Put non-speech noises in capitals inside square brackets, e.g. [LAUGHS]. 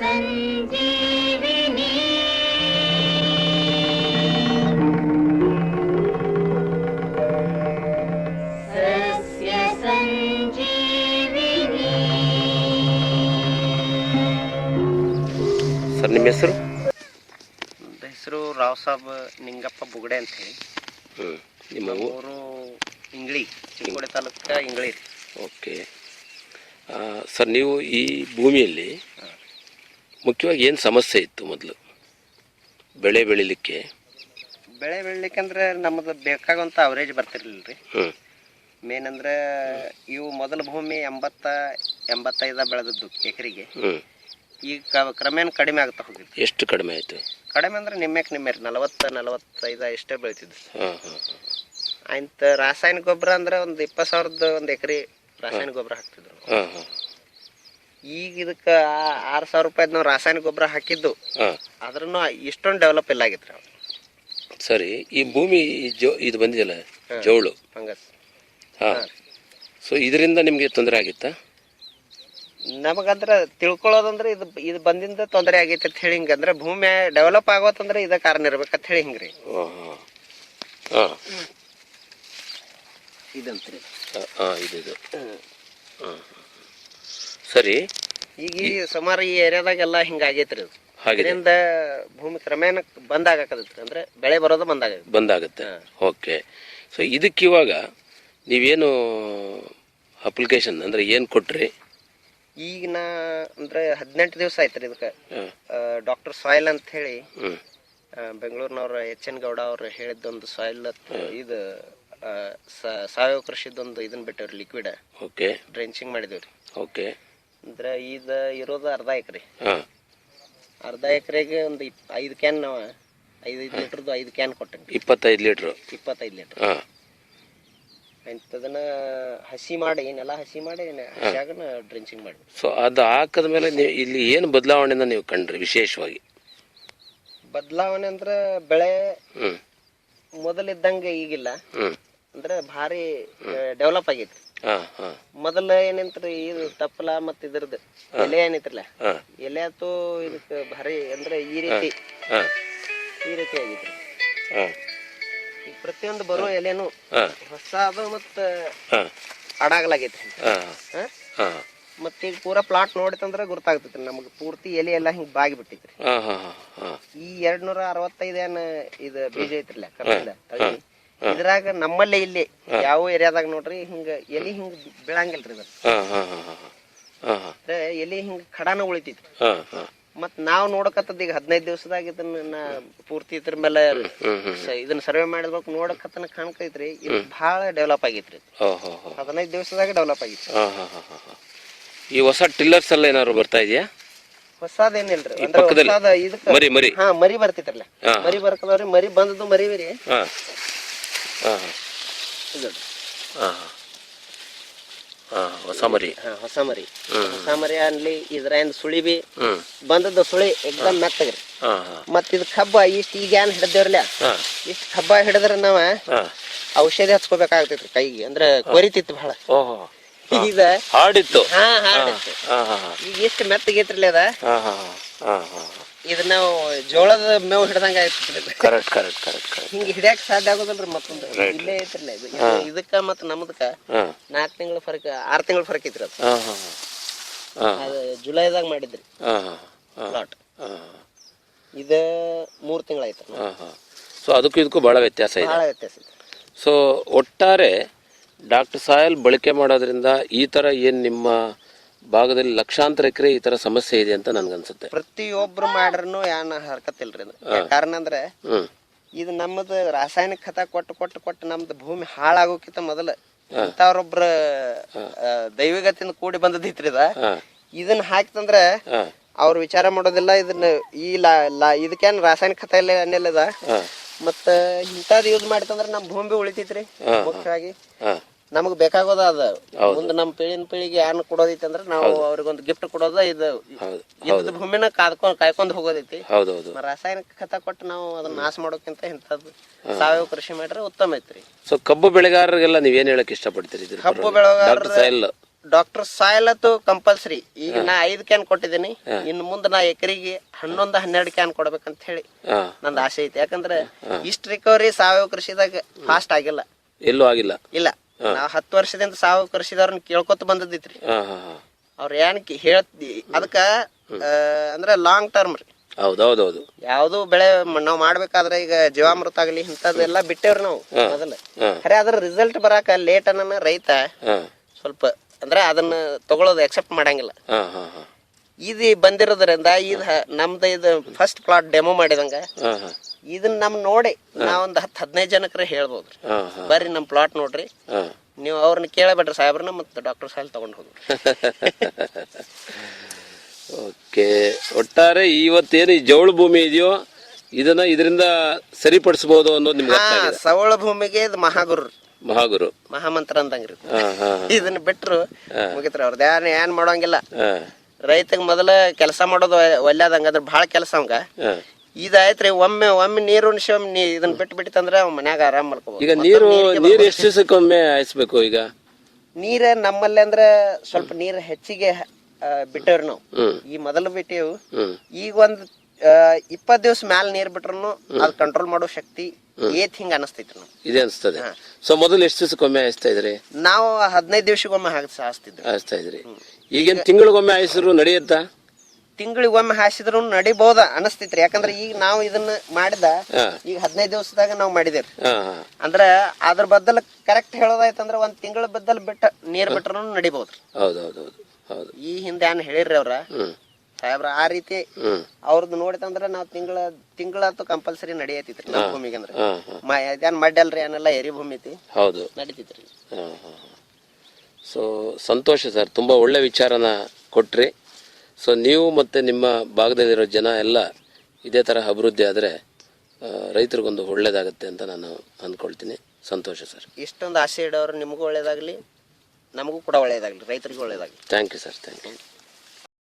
ಸಂಜೀವಿನಿ. ಸಂಜೀವಿನಿ. Sir ನಿಮ್ಮ ಹೆಸರು? ಹೆಸರು ರಾವ್ ಸಾಬ್ ನಿಂಗಪ್ಪ ಬುಗಡೆ ಅಂತ ಹೇಳಿ. ನಿಮ್ಮ ಊರು ಇಂಗ್ಳಿ ಚಿಂಕೋಡೆ ತಾಲೂಕ ಇಂಗ್ಳಿ ಓಕೆ. ಸರ್ ನೀವು ಈ ಭೂಮಿಯಲ್ಲಿ ಮುಖ್ಯವಾಗಿ ಏನು ಸಮಸ್ಯೆ ಇತ್ತು ಮೊದಲು? ಬೆಳೆ ಬೆಳಿಲಿಕ್ಕೆ? ಬೆಳೆ ಬೆಳಿಲಿಕ್ಕೆ ಅಂದ್ರೆ ನಮ್ಮದು ಬೇಕಾಗುವಂಥ ಅವರೇಜ್ ಬರ್ತಿರ್ಲಿಲ್ಲ ರೀ ಹ್ಞೂ ಮೇನ್ ಅಂದ್ರೆ ಇವು ಮೊದಲ ಭೂಮಿ ಎಂಬತ್ತ ಎಂಬತ್ತೈದ ಬೆಳೆದದ್ದು ಎಕರೆಗೆ. ಹ್ಞೂ ಈಗ ಕ- ಕ್ರಮೇಣ ಕಡಿಮೆ ಆಗ್ತಾ ಹೋಗಿತ್ತು ಎಷ್ಟು ಕಡಿಮೆ ಆಯ್ತು? ಕಡಿಮೆ ಅಂದ್ರೆ ನಿಮ್ಮೆಕ್ ನಿಮ್ಮೆ ರೀ ನಲವತ್ತು ನಲವತ್ತೈದ ಇಷ್ಟೇ ಹಾಂ ಹಾಂ ಆಯ್ತು ರಾಸಾಯನಿಕ ಗೊಬ್ಬರ ಅಂದ್ರೆ ಒಂದು ಇಪ್ಪತ್ತು ಸಾವಿರದ ಒಂದು ಎಕರೆ ರಾಸಾಯನಿಕ ಗೊಬ್ಬರ ಹಾಕ್ತಿದ್ರು. ಹಾಂ ಹಾಂ. ಈಗ ಇದಕ್ಕ ಆರ್ ಸಾವಿರ ರೂಪಾಯಿ ನಾವು ರಾಸಾಯನಿಕ ಗೊಬ್ಬರ ಹಾಕಿದ್ದು ಹಾಂ. ಆದ್ರೂ ಇಷ್ಟೊಂದು ಡೆವಲಪ್ ಇಲ್ಲ ಆಗಿತ್ತು ರೀ ಸರಿ ಈ ಭೂಮಿ ಜೋ ಇದು ಬಂದಿದೆಯಲ್ಲ ಜೋಳು? ಫಂಗಸ್. ಹಾಂ. ಸೊ ಇದರಿಂದ ನಿಮಗೆ ತೊಂದರೆ ಆಗಿತ್ತಾ? ನಮಗಂದ್ರೆ ತಿಳ್ಕೊಳ್ಳೋದಂದ್ರೆ ಇದು ಇದು ಬಂದಿಂದ ತೊಂದರೆ ಆಗೈತೆ ಅಂತ ಹೇಳಿ ಹಿಂಗಂದ್ರೆ ಭೂಮಿ ಡೆವಲಪ್ ಆಗೋತಂದ್ರೆ ಇದ ಕಾರಣ ಇರ್ಬೇಕಂತ ಹೇಳಿ ಹಿಂಗ್ರಿ. ಹಾಂ ಹಾಂ. ಹಾಂ. ಇದಂತ್ರಿ. ಹಾಂ ಇದು ಇದು ಹಾಂ. ಸರಿ. ಈಗ ಈ ಸುಮಾರು ಈ ಏರಿಯಾದಾಗೆಲ್ಲ ಹಿಂಗಾಗೈತ್ರಿ ಇದರಿಂದ ಭೂಮಿ ಕ್ರಮೇಣ ಬಂದ್ ಆಗಾಕತ್ತೈತ್ರಿ ಅಂದ್ರೆ ಬೆಳೆ ಬರೋದು ಬಂದಾಗ ಬಂದಾಗುತ್ತೆ. ಓಕೆ. ಸೊ ಇದಕ್ಕೆ ಇವಾಗ ನೀವೇನು ಅಪ್ಲಿಕೇಶನ್ ಅಂದ್ರೆ ಏನು ಕೊಟ್ರಿ? ಈಗ ನಾ ಅಂದ್ರೆ ಹದಿನೆಂಟು ದಿವಸ ಆಯ್ತ್ರಿ ಇದಕ್ಕೆ. ಡಾಕ್ಟರ್ ಸಾಯಿಲ್ ಅಂತ ಹೇಳಿ ಬೆಂಗಳೂರಿನವ್ರ ಎಚ್ ಎನ್ ಗೌಡ ಅವ್ರು ಹೇಳಿದ್ದೊಂದು ಸಾಯಿಲ್ ಇದು ಆ, ಸ- ಸಾವಯವ ಕೃಷಿದೊಂದು ಇದನ್ನ ಬಿಟ್ಟವ್ರಿ ಲಿಕ್ವಿಡ್ ಓಕೆ. ಡ್ರೆಂಚಿಂಗ್ ಮಾಡಿದೇವ್ರಿ. ಓಕೆ. ಅಂದ್ರೆ ಇದು ಇರೋದು ಅರ್ಧ ಎಕರೆ. ಹಾಂ. ಅರ್ಧ ಎಕರೆಗೆ ಒಂದು ಇಪ್ ಐದು ಕ್ಯಾನ್ ನಾವು ಐದು ಐದು ಲೀಟ್ರದ್ದು ಐದು ಕ್ಯಾನ್ ಕೊಟ್ಟೇನಿ ಇಪ್ಪತ್ತೈದು ಲೀಟ್ರು. ಇಪ್ಪತ್ತೈದು ಲೀಟ್ರ್. ಹಾಂ. ಹಸಿ ಮಾಡಿ ನೆಲ ಹಸಿ ಮಾಡಿ ಹಸಿಯಾಗನ ಡ್ರೆಂಚಿಂಗ್ ಮಾಡಿ. ಸೊ ಅದು ಹಾಕದ ಮೇಲೆ ನೀವು ಇಲ್ಲಿ ಏನು ಬದಲಾವಣೆನ ನೀವು ಕಂಡ್ರಿ ವಿಶೇಷವಾಗಿ? ಬದಲಾವಣೆ ಅಂದ್ರೆ ಬೆಳೆ ಹ್ಞೂ ಮೊದಲಿದ್ದಂಗೆ ಈಗಿಲ್ಲ. ಹ್ಞೂ ಅಂದ್ರೆ ಭಾರಿ ಡೆವಲಪ್ ಆಗೈತಿ ಮೊದಲ ಏನಂತ್ರಿ ಇದು ತಪ್ಪಲ ಮತ್ತ ಇದ್ರದ. ಎಲೆ ಏನೈತ್ರಲ್ಲ ಎಲೆ ಆತು ಇದಕ್ಕೆ ಭಾರಿ ಅಂದ್ರೆ ಈ ರೀತಿ. ಈ ರೀತಿ ಆಗೈತ್ರಿ. ಈಗ ಪ್ರತಿಯೊಂದು ಬರೋ ಎಲೆನು ಹೊಸದು ಮತ್ತ ಅಡಾಗಲಾಗೈತ್ರಿ. ಮತ್ತೆ ಈಗ ಪೂರಾ ಪ್ಲಾಟ್ ನೋಡಿತಂದ್ರೆ ಗೊತ್ತಾಗ್ತೈತ್ರಿ ನಮಗೆ ಪೂರ್ತಿ ಎಲೆ ಎಲ್ಲ ಹಿಂಗ್ ಬಾಗಿ ಬಿಟ್ಟಿದ್ರಿ ಈ ಎರಡ್ ನೂರ ಅರವತ್ತೈದು ಏನ್ ಇದು ಬೀಜ ಐತ್ರಲ್ಲ ಕರ್ನಾಟಕ ಇದ್ರಾಗ ನಮ್ಮಲ್ಲೇ ಇಲ್ಲಿ ಯಾವ ಏರಿಯಾದಾಗ ನೋಡ್ರಿ ಹಿಂಗ ಎಲಿ ಹಿಂಗ ಬೀಳಂಗಿಲ್ರಿ ಎಲಿ ಹಿಂಗ ಖಡಾನ ಉಳಿತೈತಿ ಮತ್ ನಾವ್ ನೋಡಕತ್ತದ ಈಗ ಹದಿನೈದು ದಿವಸದಾಗ ಇದನ್ನ ಪೂರ್ತಿ ಇದ್ರ ಮೇಲೆ ಇದನ್ನ ಸರ್ವೆ ಮಾಡಿದ್ಬೇಕು ನೋಡಕತ್ತನ ಕಾಣ್ಕೈತ್ರಿ ಇದು ಬಹಳ ಡೆವಲಪ್ ಆಗೈತ್ರಿ ಹದಿನೈದು ದಿವಸದಾಗ ಡೆವಲಪ್ ಆಗಿತ್ತು. ಹಾಂ ಹಾಂ ಹಾಂ ಹಾಂ ಹಾಂ. ಈ ಹೊಸ ಟಿಲ್ಲರ್ಸ್ ಎಲ್ಲ ಏನಾದ್ರು ಬರ್ತಾ ಇದೆಯಾ? ಹೊಸದೇನಿಲ್ರಿ ಮರಿ ಮರಿ. ಹಾ ಮರಿ ಬರ್ತಿತ್ರಲ್ಲ ಮರಿ ಬರ್ಕದವ್ರಿ ಮರಿ ಬಂದದ್ದು ಮರಿ ರೀ ಹಾಂ ಹಾಂ. ಹಾಂ ಹೊಸ ಮರಿ. ಹಾ ಹೊಸ ಮರಿ. ಹೊಸ ಮರಿ ಅನ್ಲಿ ಇದ್ರಿಂದ ಸುಳಿ ಬಿ ಹ್ಞೂ ಬಂದದ್ದು ಸುಳಿ ಎಕ್ದಮ್ ಮೆತ್ತಗ್ರಿ ಹಾಂ ಹಾಂ. ಮತ್ ಇದು ಕಬ್ಬ ಇಷ್ಟ ಈಗ ಏನ್ ಹಿಡ್ದೇವ್ರಲ್ಲ ಹಾಂ. ಇಷ್ಟ ಕಬ್ಬ ಹಿಡಿದ್ರ ನಾವ ಹಾಂ. ಔಷಧಿ ಹಚ್ಕೋಬೇಕಾಗ್ತೈತ್ರಿ ಕೈಗೆ. ಅಂದ್ರ ಕೊರಿತಿತ್ತು ಬಹಳ ಓಹೋ. ಈಗ ಹಾಡಿತ್ತು. ಹಾ ಹಾಂ ಹಾಂ ಹಾಂ. ಈಗ ಎಷ್ಟು ಮೆತ್ತಗೈತ್ರಿಲ್ಲ ಅದ? ಹಾಂ ಹಾಂ ಹಾಂ. ಹಾಂ ಹಾಂ. ಇದು ನಾವು ಜೋಳದ ಮೇವು ಹಿಡ್ದಂಗ ಆಯ್ತೈತ್ರಿ ಕರೆಕ್ಟ್ ಕರೆಕ್ಟ್ ಕರೆಕ್ಟ್ ಹಿಂಗ ಹಿಡಿಯಾಕ ಸಾಧ್ಯ ಆಗೋದಲ್ರಿ ಮತ್ತೊಂದು. ಇಲ್ಲೇ ಐತ್ರಲ್ಲ ಇದು. ಇದು- ಇದಕ್ಕ ಮತ್ತ ನಮ್ದಕ್ಕ ನಾಲ್ಕು ತಿಂಗಳ ಫರಕ್ ಆರ್ ತಿಂಗಳ ಫರಕ್ ಐತ್ರಿ ಅದು. ಜುಲೈದಾಗ ಮಾಡಿದ್ರಿ. ಹಾಂ ಹಾಂ ಹಾಂ. ಪ್ಲಾಟ್ ಇದ ಮೂರ್ ತಿಂಗಳ ಹಾಂ ಹಾಂ. ಸೊ ಅದಕ್ಕೂ ಇದಕ್ಕೂ ಬಹಳ ವ್ಯತ್ಯಾಸ ಇದೆ. ಬಹಳ ವ್ಯತ್ಯಾಸ ಇದೆ. ಸೊ ಒಟ್ಟಾರೆ ಡಾಕ್ಟರ್ ಸಾಯಲ್ ಬಳಕೆ ಮಾಡೋದ್ರಿಂದ ಈ ತರ ಏನು ನಿಮ್ಮ ಭಾಗದಲ್ಲಿ ಲಕ್ಷಾಂತರ ಎಕರೆ ಈ ತರ ಸಮಸ್ಯೆ ಇದೆ ಅಂತ ನನ್ಗನ್ಸುತ್ತೆ. ಪ್ರತಿಯೊಬ್ರು ಮಾಡ್ರೂ ಯಾನ ಹರ್ಕತ್ತಿಲ್ರಿ ಇದು. ಕಾರಣ ಅಂದ್ರೆ ಇದು ನಮ್ಮದು ರಾಸಾಯನಿಕ ಖತ ಕೊಟ್ಟು ಕೊಟ್ಟು ಕೊಟ್ಟು ನಮ್ದು ಭೂಮಿ ಹಾಳಾಗೋಕಿಂತ ಮೊದಲ ಇಂಥವ್ರೊಬ್ರ ದೈವಿಗತಿಯಿಂದ ಕೂಡಿ ಬಂದದೈತ್ರಿ ಇದ. ಇದನ್ನ ಹಾಕ್ತಂದ್ರ ಅವ್ರ ವಿಚಾರ ಮಾಡೋದಿಲ್ಲ ಇದನ್ನ ಈ ಲಾ ಲಾ ಇದಕ್ಕೇನ್ ರಾಸಾಯನಿಕ ಖತ ಇಲ್ಲ ಅನ್ನಿಲ್ಲದ. ಮತ್ತ ಇಂಥದ್ ಯೂಸ್ ಮಾಡ್ತಂದ್ರ ನಮ್ ಭೂಮಿ ಉಳಿತೈತ್ರಿ ಮುಖ್ಯವಾಗಿ. ನಮಗ್ ಬೇಕಾಗೋದ ಅದ. ಮುಂದೆ ನಮ್ಮ ಪೀಳಿನ ಪೀಳಿಗೆ ಏನ್ ಕೊಡೋದೈತಿ ಅಂದ್ರೆ ನಾವು ಅವ್ರಿಗೊಂದು ಗಿಫ್ಟ್ ಕೊಡೋದ ಇದು ಇದ್ದ ಭೂಮಿನ ಕಾದ್ಕೊಂಡ್ ಕಾಯ್ಕೊಂಡ್ ಹೋಗೋದೈತಿ. ರಾಸಾಯನಿಕ ಖತ ಕೊಟ್ಟು ನಾವು ಅದನ್ನ ನಾಶ ಮಾಡೋಕ್ಕಿಂತ ಇಂಥದ್ದು ಸಾವಯವ ಕೃಷಿ ಮಾಡ್ರೆ ಉತ್ತಮ ಐತ್ರಿ. ಸೊ ಕಬ್ಬು ಬೆಳೆಗಾರರಿಗೆಲ್ಲ ನೀವೇನ್ ಹೇಳಕ್ ಇಷ್ಟಪಡ್ತೀರಿ ಕಬ್ಬು ಬೆಳೆಗಾರರು ಡಾಕ್ಟರ್ ಸಾಯಲ್ ಅಂತೂ ಕಂಪಲ್ಸರಿ ಈಗ ನಾ ಐದು ಕ್ಯಾನ್ ಕೊಟ್ಟಿದ್ದೀನಿ. ಇನ್ನು ಮುಂದೆ ನಾ ಎಕರಿಗೆ ಹನ್ನೊಂದು ಹನ್ನೆರಡು ಕ್ಯಾನ್ ಕೊಡ್ಬೇಕಂತ ಹೇಳಿ ನಂದು ಆಸೆ ಐತಿ. ಯಾಕಂದ್ರೆ ಇಷ್ಟ ರಿಕವರಿ ಸಾವಯವ ಕೃಷಿದಾಗ ಫಾಸ್ಟ್ ಆಗಿಲ್ಲ. ಎಲ್ಲೂ ಆಗಿಲ್ಲ. ಇಲ್ಲ. ನಾವ್ ಹತ್ತು ವರ್ಷದಿಂದ ಸಾವು ಕೃಷಿದವ್ರನ್ನ ಕೇಳ್ಕೊತ ಹಾ ಅವ್ರ ಏನ್ ಹೇಳ್ತಿ ಅದಕ್ಕ ಅಂದ್ರೆ ಲಾಂಗ್ ಟರ್ಮ್ ರೀ. ಹೌದೌದೌದು. ಯಾವ್ದು ಬೆಳೆ ನಾವ್ ಮಾಡ್ಬೇಕಾದ್ರೆ ಈಗ ಜೀವಾಮೃತ ಆಗ್ಲಿ ಇಂಥದ್ದೆಲ್ಲ ಬಿಟ್ಟೇವ್ರಿ ನಾವು ಮೊದಲ. ಖರೆ ಅದ್ರ ರಿಸಲ್ಟ್ ಬರಾಕ ಲೇಟ್ ಅನ್ನ ರೈತ ಸ್ವಲ್ಪ ಅಂದ್ರೆ ಅದನ್ನ ತಗೊಳೋದು ಎಕ್ಸೆಪ್ಟ್ ಮಾಡಂಗಿಲ್ಲ. ಇದು ಬಂದಿರೋದ್ರಿಂದ ಇದು ನಮ್ದು ಇದು ಫಸ್ಟ್ ಪ್ಲಾಟ್ ಡೆಮೋ ಮಾಡಿದಂಗ ಇದನ್ನ ನಮ್ ನೋಡಿ ನಾವೊಂದ್ ಹತ್ತು ಹದಿನೈದು ಜನಕ್ರೆ ಹೇಳ್ಬೋದ್ರಿ. ಬರ್ರಿ ನಮ್ ಪ್ಲಾಟ್ ನೋಡ್ರಿ. ನೀವು ಅವ್ರನ್ನ ಕೇಳಬೇಡ್ರಿ ಸಾಹೇಬ್ರನ್ನ ಮತ್ತೆ ಡಾಕ್ಟರ್ ಸಾಹೇಬ್ ತಗೊಂಡ್ ಹೋಗ್ರಿ. [LAUGHS] ಓಕೆ. ಒಟ್ಟಾರೆ ಇವತ್ತೇನು ಈ ಜವಳು ಭೂಮಿ ಇದೆಯೋ ಇದನ್ನ ಇದರಿಂದ ಸರಿಪಡಿಸಬಹುದು ಅನ್ನೋದು ನಿಮ್ಗೆ ಹಾ ಅರ್ಥ ಆಗಿದೆ. ಸವಳ ಭೂಮಿಗೆ ಇದು ಮಹಾಗುರು. ಮಹಾಗುರು. ಮಹಾಮಂತ್ರ ಅಂದಂಗ್ರಿ ಇದು. ಹಾ ಹಾ ಇದನ್ನ ಬಿಟ್ರು ಮುಗಿತ್ರಿ ಅವ್ರದ್ದು ಯಾರು ಏನ್ ಮಾಡೋಂಗಿಲ್ಲ. ರೈತಗ್ ಮೊದಲ ಕೆಲಸ ಮಾಡೋದು ಒಲ್ಯಾದಂಗ ಅದ್ರ ಬಹಳ ಕೆಲಸ ಅವಂಗ. ಇದಾಯ್ತ್ರಿ ಒಮ್ಮೆ ಒಮ್ಮೆ ನೀರು ಉಣಿಸಿ ಒಮ್ಮೆ ನೀ ಇದನ್ನ ಬಿಟ್ಟು ಬಿಟ್ಟಿತ್ತಂದ್ರ ಅವ್ ಮನ್ಯಾಗ ಆರಾಮ್ ಮಾಡ್ಕೋಬಹುದು ಈಗ ನೀರು ನೀರು ಎಷ್ಟು ದಿವಸಕ್ಕೊಮ್ಮೆ ಹಾಯಿಸ್ಬೇಕು ಈಗ? ನೀರ ನಮ್ಮಲ್ಲಿ ಅಂದ್ರೆ ಸ್ವಲ್ಪ ನೀರ್ ಹೆಚ್ಚಿಗೆ ಆ, ಬಿಟ್ಟೇವ್ರಿ ನಾವು. ಈ ಮೊದಲು ಬಿಟ್ಟೇವು. ಈಗ ಒಂದ್ ಇಪ್ಪತ್ ದಿವ್ಸ ಮ್ಯಾಲ ನೀರ್ ಬಿಟ್ರು ಅದ್ ಕಂಟ್ರೋಲ್ ಮಾಡೋ ಶಕ್ತಿ ಏತ್ ಹಿಂಗ ಅನಸ್ತೈತ್ರಿ ನಾವು ಇದೆ ಅನಿಸ್ತದೆ. ಸೊ ಮೊದಲು ಎಷ್ಟು ದಿವಸಕ್ಕೊಮ್ಮೆ ಹಾಯಿಸ್ತಾ ಇದ್ರಿ? ನಾವು ಹದಿನೈದು ದಿವ್ಸಕ್ಕೊಮ್ಮೆ ಹಾಕಿ ಹಾಸ್ತಿದ್ವಿ ಹಾಯಿಸ್ತಾ ಇದ್ರಿ. ಈಗಿನ ತಿಂಗಳಿಗೊಮ್ಮೆ ಹಾಯಿಸಿದ್ರು ನಡೆಯುತ್ತಾ? ತಿಂಗಳಿಗೊಮ್ಮೆ ಹಾಸಿದ್ರು ನಡಿಬಹುದ ಅನಸ್ತಿತ್ರಿ. ಯಾಕಂದ್ರೆ ಈಗ ನಾವು ಇದನ್ನ ಮಾಡಿದ ಈಗ ಹದಿನೈದು ದಿವಸದಾಗ ನಾವು ಮಾಡಿದೇವ್ರಿ. ಅಂದ್ರ ಅದ್ರ ಬದಲ್ ಕರೆಕ್ಟ್ ಹೇಳೋದಾಯ್ತಂದ್ರ ಒಂದ್ ತಿಂಗಳ ಬದಲ್ ಬಿಟ್ಟ ನೀರ್ ಬಿಟ್ರು ನಡಿಬಹುದ್ರಿ ಹೌದು ಹೌದು. ಹೌದು ಹೌದು ಈ ಹಿಂದೆ ಏನ್ ಹೇಳಿರ್ರಿ ಅವ್ರ? ಸಾಹೇಬ್ರ ಆ ರೀತಿ ಅವ್ರದ್ ಅವ್ರದ್ದು ನೋಡಿತಂದ್ರ ನಾವ್ ತಿಂಗಳ ತಿಂಗಳ ಕಂಪಲ್ಸರಿ ನಡಿಯತಿತ್ರಿ ನಮ್ಮ ಭೂಮಿಗೆ ಅಂದ್ರೆ ಏನ್ ಇದೇನ್ ಮಡ್ಡಲ್ರಿ ಏನೆಲ್ಲ ಎರಿ ಭೂಮಿ ಐತಿ. ಹೌದು. ನಡಿತೈತ್ರಿ. ಸೊ ಸಂತೋಷ ಸರ್. ತುಂಬಾ ಒಳ್ಳೆ ವಿಚಾರನ ಕೊಟ್ರಿ. ಸೊ ನೀವು ಮತ್ತು ನಿಮ್ಮ ಭಾಗದಲ್ಲಿರೋ ಜನ ಎಲ್ಲ ಇದೇ ಥರ ಅಭಿವೃದ್ಧಿ ಆದರೆ ರೈತರಿಗೊಂದು ಒಳ್ಳೇದಾಗುತ್ತೆ ಅಂತ ನಾನು ಅಂದ್ಕೊಳ್ತೀನಿ. ಸಂತೋಷ ಸರ್. ಇಷ್ಟೊಂದು ಆಸೆ ಇಡೋರು ನಿಮಗೂ ಒಳ್ಳೇದಾಗಲಿ ನಮಗೂ ಕೂಡ ಒಳ್ಳೇದಾಗ್ಲಿ ರೈತರಿಗೂ ಒಳ್ಳೇದಾಗ್ಲಿ. Thank you sir thank you